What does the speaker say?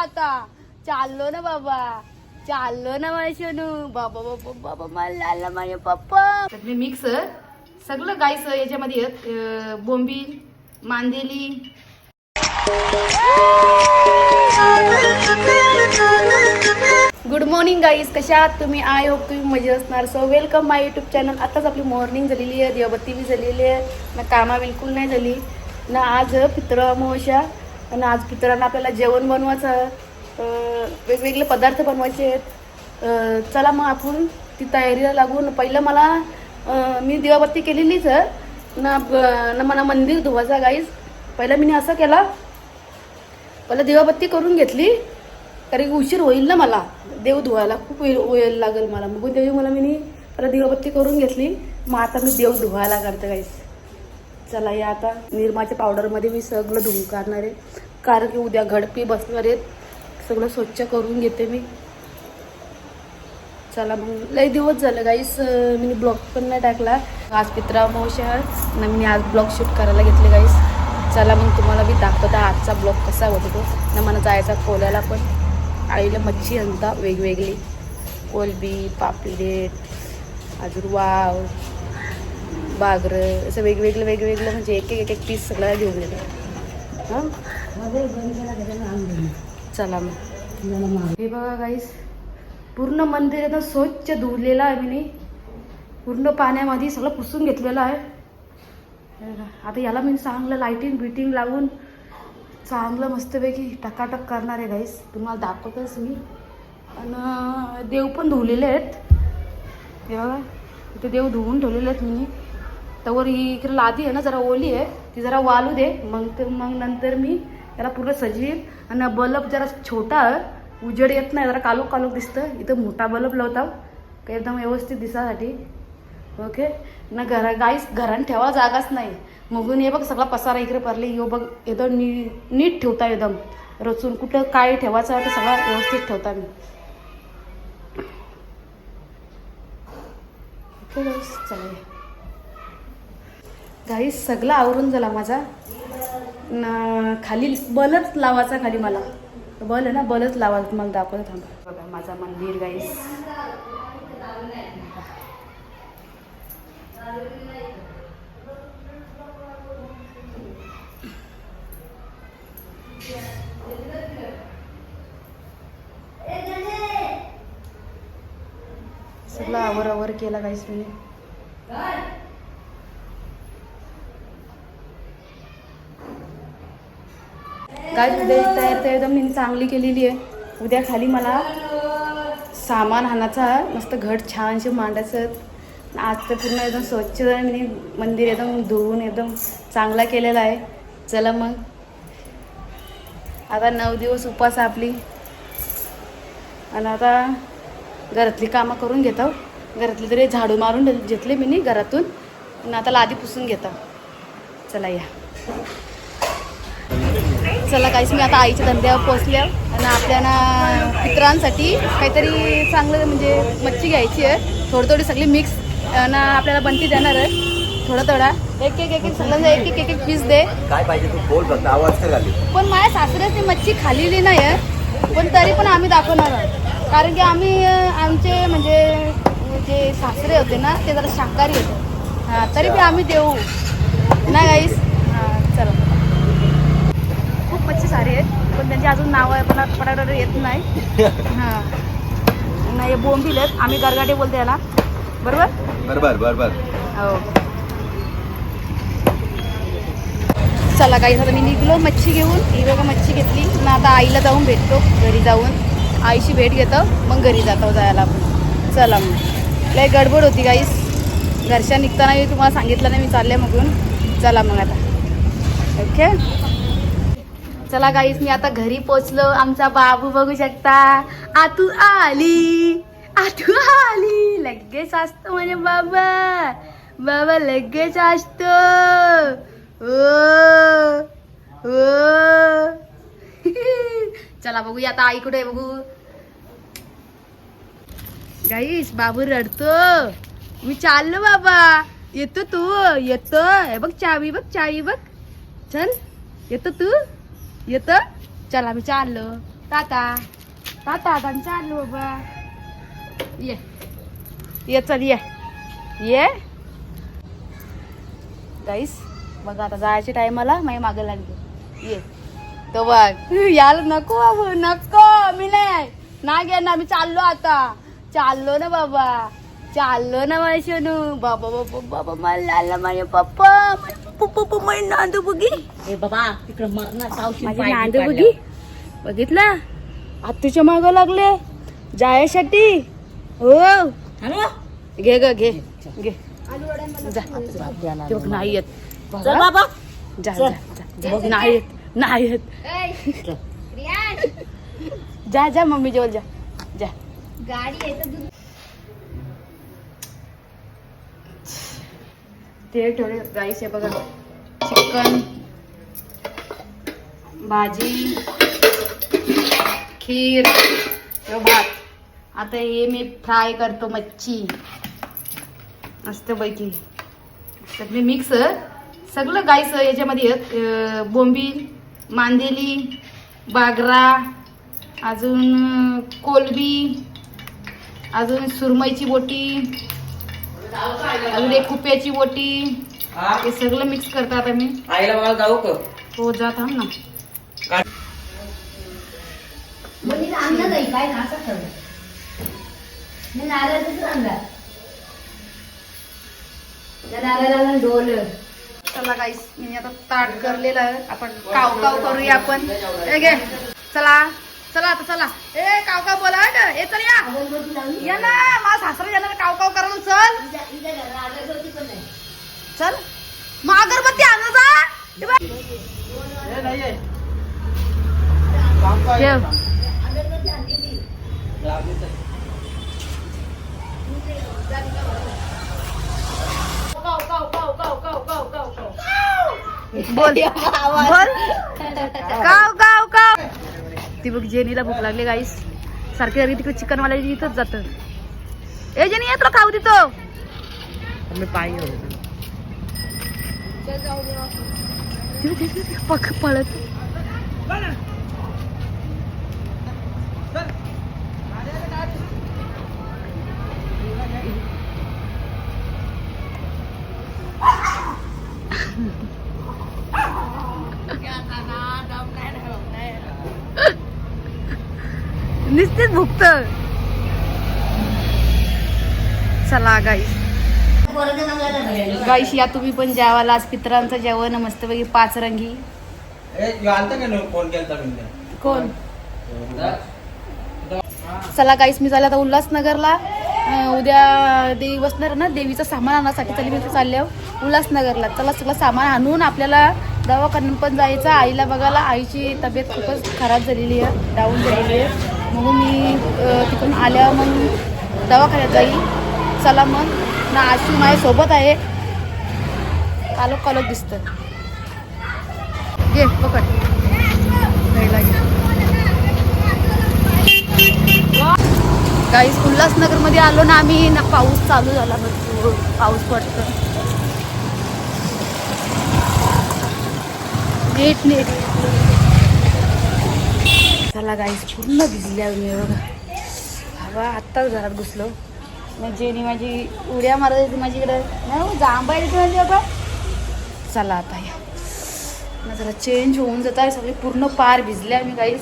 आता? चाललो ना बाबा. चाललो ना माझ्या शनू बाबा बाबा बाबा मला आला माझे पप्पा. सगळे मिक्स सगळं गायस याच्यामध्ये बोंबील मांदेली. गुड मॉर्निंग गाईज कशा आहात तुम्ही? आय होप तुम्ही मजेत असणार. So welcome my YouTube channel आताच आपली मॉर्निंग झालेली आहे. दिवाबत्ती बी झालेली आहे. ना कामा बिलकुल नाही झाली. ना आज पित्र अमावस्या. आणि आज पित्रांना आपल्याला जेवण बनवायचं वेगवेगळे पदार्थ बनवायचे आहेत. चला मग आपण ती तयारीला लागून पहिलं मला मी दिवाबत्ती केलेलीच ना ना मला मंदिर धुवायचा गाईज पहिलं मी असं केला. पहिलं दिवाबत्ती करून घेतली. कारण की उशीर होईल ना मला. देव धुवायला खूप वेळ वेळ लागेल मला. मग देवी मला मी परत दिवाबत्ती करून घेतली. मग आता मी देव धुवायला करते गाईस चला या आता. निरमाच्या पावडरमध्ये मी सगळं धुवून काढणार आहे. कारण की उद्या घडपी बसणार आहेत सगळं स्वच्छ करून घेते मी. चला मग. लई दिवस झालं गाईस मी ब्लॉग पण नाही टाकला. आज पित्रा मावशी ना मी आज ब्लॉग शूट करायला घेतले गाईस चला मग तुम्हाला मी दाखवते आजचा ब्लॉग कसा होतो तो. ना मला जायचा कोल्याला पण. आईला मच्छी आणता वेगवेगळी. कोलबी पापलेट अजून वाव. बागरं असं वेगवेगळं वेगवेगळं म्हणजे एक एक एक पीस सगळं घेऊन येतो. हां? चला मग. हे बघा गाईस पूर्ण मंदिर एकदम स्वच्छ धुवलेलं आहे मी पूर्ण पाण्यामध्ये सगळं पुसून घेतलेलं आहे. हे आता याला मी चांगलं लाईटिंग बिटिंग लावून चांगलं मस्तपैकी टकाटक करणार आहे गाईस तुम्हाला दाखवतच मी. आणि देव पण धुवलेले आहेत. हे बघा इथे देव धुवून ठेवलेले आहेत मी त्यावर ही इकडे लादी आहे ना जरा ओली आहे. ती जरा वालू दे. मग तर मग नंतर मी त्याला पूर्ण सजवीन. आणि बल्ब जरा छोटा उजेड येत नाही जरा कालोख कालोख दिसतं. इथं मोठा बल्ब लावता. का एकदम व्यवस्थित दिसासाठी. ओके? ना घरा गाईस घरान ठेवा जागाच नाही. मगून हे बघ सगळा पसारा इकडे पडले. यो बघ एकदम नी नीट ठेवता एकदम. रचून कुठं काय ठेवायचं तर ते व्यवस्थित ठेवता मी. ओके चला. काही सगळं आवरून झाला माझा. न खाली बलच लावायचा खाली मला. बल आहे ना बलच लावायचं मला दाखवत थांबा. बघा माझा मंदिर गाईस सगळं आवर आवर केला गाईस मी. काय उद्या तयार तयार एकदम मी चांगली केलेली आहे. उद्या खाली मला सामान आणायचा मस्त घट छानशी मांडायचं आज तर पूर्ण एकदम स्वच्छ मी मंदिर एकदम धुवून एकदम चांगला केलेला आहे. चला मग. आता नऊ दिवस उपास आहे आपली. आणि आता घरातली कामं करून घेतो. घरातली तरी झाडू मारून घेतले मी घरातून. आणि आता लादी पुसून घेतो. चला या. चला काहीच मी आता आईच्या धंद्यावर पोचले आणि आपल्याला पित्रांसाठी काहीतरी चांगलं म्हणजे मच्छी घ्यायची आहे. थोडी थोडी सगळी मिक्स आणि आपल्याला बनती देणार आहे. थोडा थोडा एक एक एक एक सगळ्यांना एक एक एक एक पीस दे. काय पाहिजे तू बोल फक्त आवाज तर घाली. पण माझ्या सासऱ्याची मच्छी खाल्लेली नाही आहे पण तरी पण आम्ही दाखवणार आहोत. कारण की आम्ही आमचे म्हणजे जे सासरे होते ना ते जरा शाकाहारी होते. हां तरी पण आम्ही देऊ. ना गाईस मच्छी सारे आहेत पण त्यांची अजून नावं आहे पण पटापट येत नाही. हां. नाही बोंबील आहेत. आम्ही गरगाटे बोलतो याला. बरोबर? बरोबर बरोबर. हो. चला काही आता मी निघलो मच्छी घेऊन. ही बघा मच्छी घेतली. ना आता आईला जाऊन भेटतो घरी जाऊन. आईशी भेट घेतो मग घरी जातो जायला. आपण चला मग. लय गडबड होती गाईस घरच्या निघताना तुम्हाला सांगितलं नाही मी चालले मगून चला मग आता. ओके चला गाईस मी आता घरी पोचलो. आमचा बाबू बघू शकता. आतू आली. आतू आली. लगेच असतो म्हणजे बाबा. बाबा लगेच असतो. ओ चला बघूया आता आई कुठे आहे बघू. गाईस बाबू रडतो. मी चाललो बाबा. येतो तू. येतो. हे बघ चावी बघ चावी बघ. चल. येतो तू. येत? चला मी चाललो. टाटा ताता आता चाललो बाबा ये. ये चल ये. ये. गाईस बघा आता जायचे टायमाला माही मागे लागली. ये. तो बघ याला नको नको मी नाही ना घे ना मी चाललो आता. चाललो ना बाबा. चाललो ना माझ्या शनू. बाबा बाबा बाबा मला आला माझे पप्पा. पप्पा पप्पा माझी नांदू बघी ए बाबा तिकडं मरणार सावशी माझी नांदू बघी बघितला? आत्तूच्या माग लागले. जायसाठी हो. घे ग घे. घे. नाही येत. बाबा. नाही येत. नाही येत. जा जा मम्मी जवळ जा. जा. ते ठेवले. राईस आहे बघा. चिकन भाजी खीर भात. आता हे मी फ्राय करतो मच्छी. मस्तपैकी. सगळे मिक्स सगळं गायचं याच्यामध्ये बोंबी बोंबील मांदेली बागरा अजून कोलबी अजून सुरमईची बोटी अजून एक कुप्याची बोटी हे? सगळं मिक्स करतात आता मी. आईला मला जाऊ का? हो जा थांब ना. चला गाईस मी आता ताट करलेलं आहे. आपण काव काव करूया आपण. चला. चला आता चला. ए काव काव बोला हट. ए चल या. या ना माझा सासरा येणार काव काव करायला चल. चल. मग अगरबत्ती आण ना जा हे. बोल. बोल. काव काव काव. ती बघ जेनीला भूक लागली गाईस सारखे अरे तिकडे चिकन वाला इथंच जात. ए जेनी ये तुला खाऊ देतो. मी पायी पळत. निश्चित भुकत चला गाईस गाईस या तुम्ही पण जेवायला. आज पित्रांचं जेवण मस्तपैकी पाच रंगी. कोण? चला गाईस मी झालं आता उल्हासनगरला. उद्या देवी बसणार ना देवीचं सामान आणण्यासाठी चली मी चालले उल्हासनगरला. चला सगळं सामान आणून आपल्याला दवाखान्यात पण जायचं आईला बघायला. आईची तब्येत खूपच खराब झालेली आहे डाऊन झालेली आहे. मग मी तिथून तिकडून आल्या मग दवाखान्यात जाईल. चला मग. ना आशी माझ्यासोबत आहे. कालो कालो दिसतं. घे पकड. घ्यायला घे. काही उल्हासनगरमध्ये आलो ना आम्ही. ना पाऊस चालू झाला भरपूर. पाऊस पडतो नीट नीट. चला गाईस पूर्ण भिजल्या मी बघा. हवा आत्ताच घरात घुसलो. मग जेनी माझी उड्या मारत होती माझीकडे नाही हो, जांभा येते माझी बाबा. चला आता या. जरा चेंज होऊन जात आहे सगळी पूर्ण पार भिजल्या मी गाईस